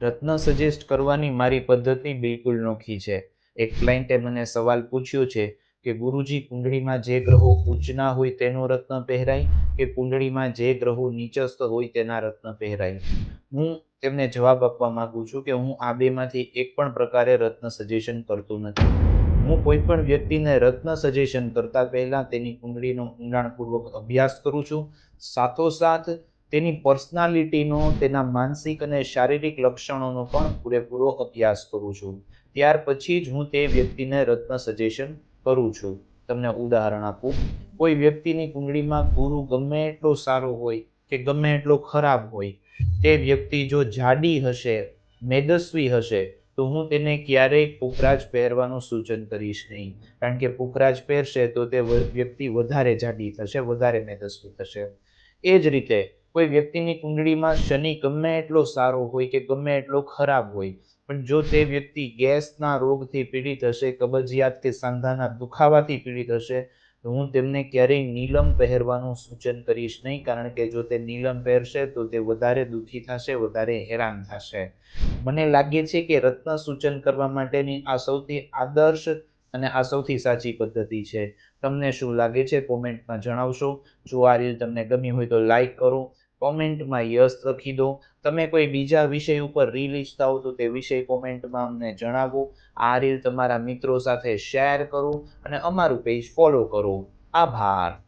રત્ન suggest કરવાની મારી પદ્ધતિ બિલકુલ નોખી છે. એક ક્લાયન્ટે મને સવાલ પૂછ્યો છે કે ગુરુજી, કુંડળીમાં જે ગ્રહો ઉચ્ચના હોય તેનો રત્ન પહેરાય કે કુંડળીમાં જે ગ્રહો નીચસ્થ હોય તેના રત્ન પહેરાય? હું તેમને જવાબ આપવા માંગુ છું કે હું આ બેમાંથી એક પણ પ્રકારે રત્ન સજેશન કરતો નથી. હું કોઈ પણ વ્યક્તિને રત્ન સજેશન કરતા પહેલા તેની કુંડળીનો ઊંડાણપૂર્વક અભ્યાસ કરું છું. સાથોસાથ તેની પર્સનાલિટીનો, તેના માનસિક અને શારીરિક લક્ષણોનો પણ પૂરેપૂરો અભ્યાસ કરું છું. ત્યાર પછી જ હું તે વ્યક્તિને રત્ન સજેશન કરું છું. તમને ઉદાહરણ આપું. કોઈ વ્યક્તિની કુંડળીમાં ગુરુ ગમે એટલો સારો હોય કે ગમે એટલો ખરાબ હોય, તે વ્યક્તિ જો જાડી હશે, મેદસ્વી હશે, તો હું તેને ક્યારેય પુખરાજ પહેરવાનું સૂચન કરીશ નહીં. કારણ કે પુખરાજ પહેરશે તો તે વ્યક્તિ વધારે જાડી થશે, વધારે મેદસ્વી થશે. એ જ રીતે કોઈ વ્યક્તિની કુંડળીમાં શનિ ગમે એટલો સારો હોય કે ગમે એટલો ખરાબ હોય, પણ જો તે વ્યક્તિ ગેસના રોગથી પીડિત હશે, કબજિયાત કે સાંધાના દુખાવાથી પીડિત હશે, તો હું તેમને ક્યારેય નીલમ પહેરવાનું સૂચન કરીશ નહીં, કારણ કે જો તે નીલમ પહેરશે, તો તે વધારે દુઃખી થશે, વધારે હેરાન થશે. મને લાગે છે કે રત્ન સૂચન કરવા માટેની આ સૌથી આદર્શ અને આ સૌથી સાચી પદ્ધતિ છે. તમને શું લાગે છે? કોમેન્ટમાં જણાવશો. જો આ રીલ તમને ગમી હોય તો લાઈક કરો કોમેન્ટમાં યસ લખી દો. તમે કોઈ બીજા વિષય ઉપર રીલ ઈચ્છતા હો તો તે વિષય કોમેન્ટમાં અમને જણાવો. આ રીલ તમારા મિત્રો સાથે શેર કરો અને અમારું પેજ ફોલો કરો. આભાર.